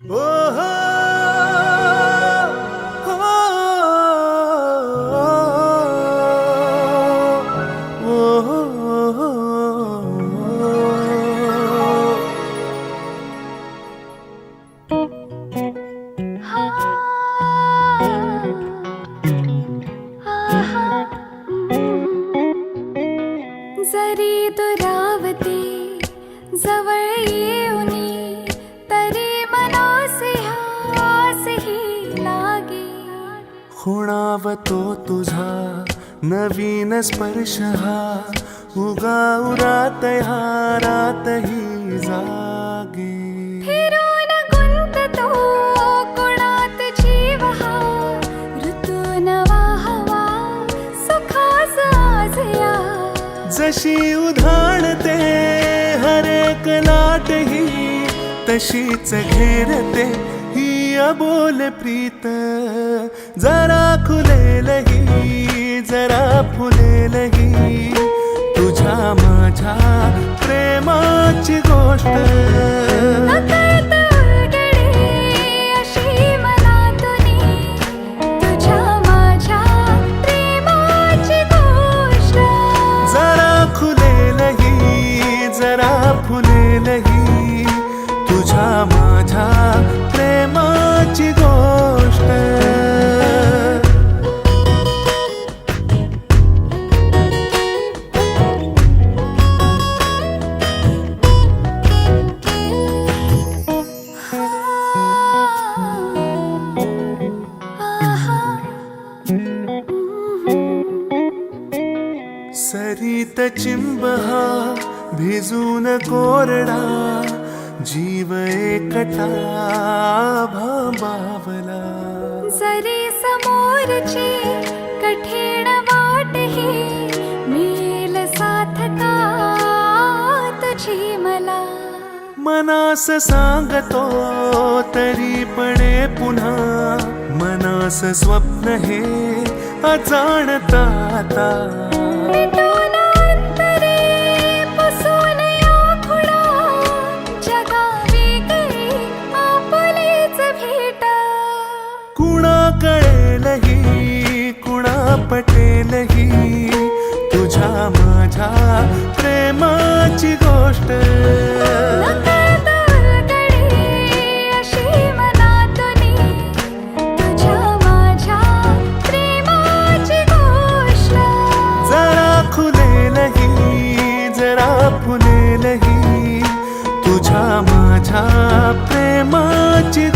ओ हो, हो, जरी दुरावते जवळ येऊन खुणावतो तुझा नवीन स्पर्श हा. उगा उरात जागे. फिरून कोणात जीव हा. ऋतू नवा हवा सुखास आज या जशी उधाणते हरेक लाटही तशीच घेरते ही अबोल प्रीत जरा खुलेलही जरा फुलेलही तुझ्या माझ्या प्रेमाची गोष्ट सरीत चिंब हा भिजून कोरडा जीव एकटा भांबावला. जरी समोरची कठीण वाट ही मिळेल साथ का तुझी मला. मनास सांगतो तरी पणे पुन्हा मनास स्वप्न हे अजाणता आता. माझ्या प्रेमाची गोष्ट. जरा खुलेलही जरा फुलेलही तुझ्या माझ्या प्रेमाची